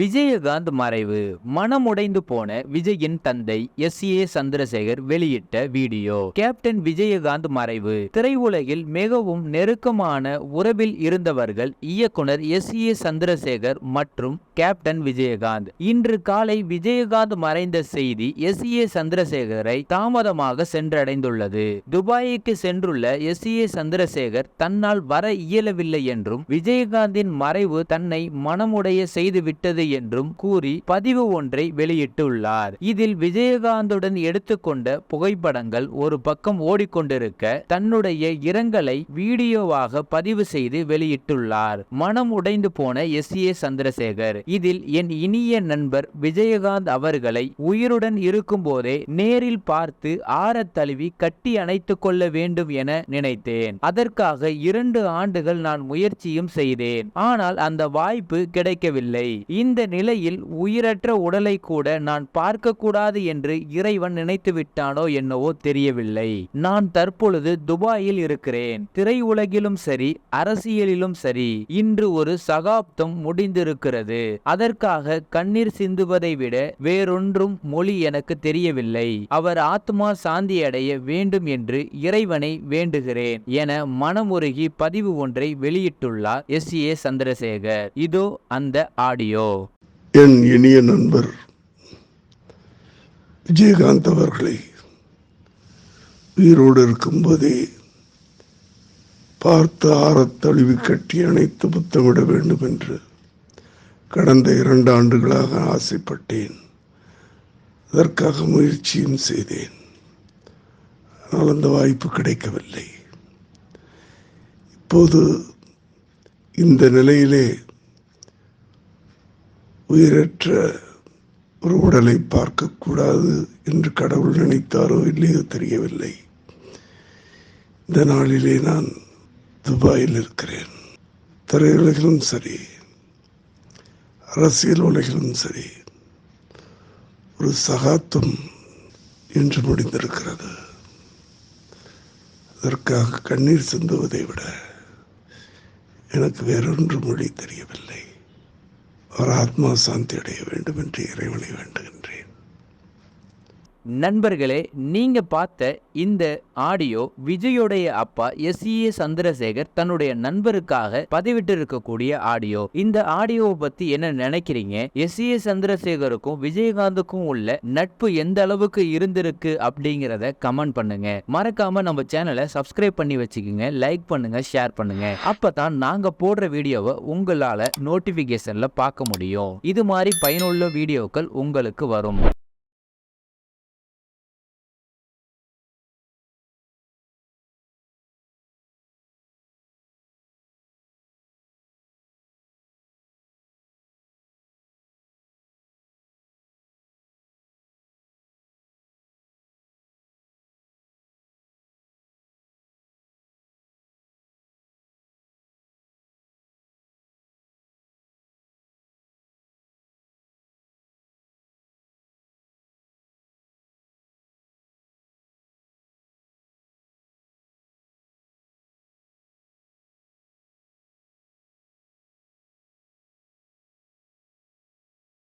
விஜயகாந்த் மறைவு. மனமுடைந்து போன விஜயின் தந்தை எஸ். ஏ. சந்திரசேகர் வெளியிட்ட வீடியோ. கேப்டன் விஜயகாந்த் மறைவு. திரையுலகில் மிகவும் நெருக்கமான உறவில் இருந்தவர்கள் இயக்குனர் எஸ். ஏ. சந்திரசேகர் மற்றும் கேப்டன் விஜயகாந்த். இன்று காலை விஜயகாந்த் மறைந்த செய்தி எஸ். ஏ. சந்திரசேகரை தாமதமாக சென்றடைந்துள்ளது. துபாய்க்கு சென்றுள்ள எஸ். ஏ. சந்திரசேகர் தன்னால் வர இயலவில்லை என்றும் விஜயகாந்தின் மறைவு தன்னை மனமுடைய செய்துவிட்டது என்றும் கூறி பதிவு ஒன்றை வெளியிட்டுள்ளார். இதில் விஜயகாந்துடன் எடுத்துக்கொண்ட புகைப்படங்கள் ஒரு பக்கம் ஓடிக்கொண்டிருக்க தன்னுடைய இரங்கலை வீடியோவாக பதிவு செய்து வெளியிட்டுள்ளார். மனம் உடைந்து போன எஸ். ஏ. சந்திரசேகர். இதில் என் இனிய நண்பர் விஜயகாந்த் அவர்களை உயிருடன் இருக்கும்போதே நேரில் பார்த்து ஆற தழுவி கட்டி அணைத்துக் கொள்ள வேண்டும் என நினைத்தேன். அதற்காக இரண்டு ஆண்டுகள் நான் முயற்சியும் செய்தேன். ஆனால் அந்த வாய்ப்பு கிடைக்கவில்லை. இந்த இந்த நிலையில் உயிரற்ற உடலை கூட நான் பார்க்கக்கூடாது என்று இறைவன் நினைத்து விட்டானோ என்னவோ தெரியவில்லை. நான் தற்பொழுது துபாயில் இருக்கிறேன். திரையுலகிலும் சரி அரசியலிலும் சரி இன்று ஒரு சகாப்தம் முடிந்திருக்கிறது. அதற்காக கண்ணீர் சிந்துவதை விட வேறொன்றும் மொழி எனக்கு தெரியவில்லை. அவர் ஆத்மா சாந்தி அடைய வேண்டும் என்று இறைவனை வேண்டுகிறேன் என மனமுருகி பதிவு ஒன்றை வெளியிட்டுள்ளார் எஸ் ஏ சந்திரசேகர். இதோ அந்த ஆடியோ. என் இனிய நண்பர் விஜயகாந்த் அவர்களை உயிரோடு இருக்கும்போதே பார்த்து ஆறத் தழுவி கட்டி அணைத்து புத்தமிட வேண்டும் என்று கடந்த இரண்டு ஆண்டுகளாக ஆசைப்பட்டேன். அதற்காக முயற்சியும் செய்தேன். ஆனால் அந்த வாய்ப்பு கிடைக்கவில்லை. இப்போது இந்த நிலையிலே உயிரற்ற ஒரு உடலை பார்க்கக்கூடாது என்று கடவுள் நினைத்தாரோ இல்லையோ தெரியவில்லை. இந்த நாளிலே நான் துபாயில் இருக்கிறேன். திரையுலகிலும் சரி அரசியல் உலகிலும் சரி ஒரு சகாத்தும் இன்று முடிந்திருக்கிறது. அதற்காக கண்ணீர் சிந்துவதை விட எனக்கு வேறொன்று மொழி தெரியவில்லை. அவர் ஆத்மா சாந்தி அடைய வேண்டும் என்று இறைவனை வேண்டுகின்றேன். நண்பர்களே நீங்கள் பார்த்த இந்த ஆடியோ விஜயோடைய அப்பா எஸ். ஏ. சந்திரசேகர் தன்னுடைய நண்பருக்காக பதிவிட்டு இருக்கக்கூடிய ஆடியோ. இந்த ஆடியோவை பத்தி என்ன நினைக்கிறீங்க? எஸ். ஏ. சந்திரசேகருக்கும் விஜயகாந்துக்கும் உள்ள நட்பு எந்த அளவுக்கு இருந்திருக்கு அப்படிங்கிறத கமெண்ட் பண்ணுங்க. மறக்காம நம்ம சேனலை சப்ஸ்கிரைப் பண்ணி வச்சுக்கோங்க லைக் பண்ணுங்க ஷேர் பண்ணுங்க. அப்பதான் நாங்க போடுற வீடியோவை உங்களால நோட்டிபிகேஷன்ல பார்க்க முடியும். இது மாதிரி பயனுள்ள வீடியோக்கள் உங்களுக்கு வரும்.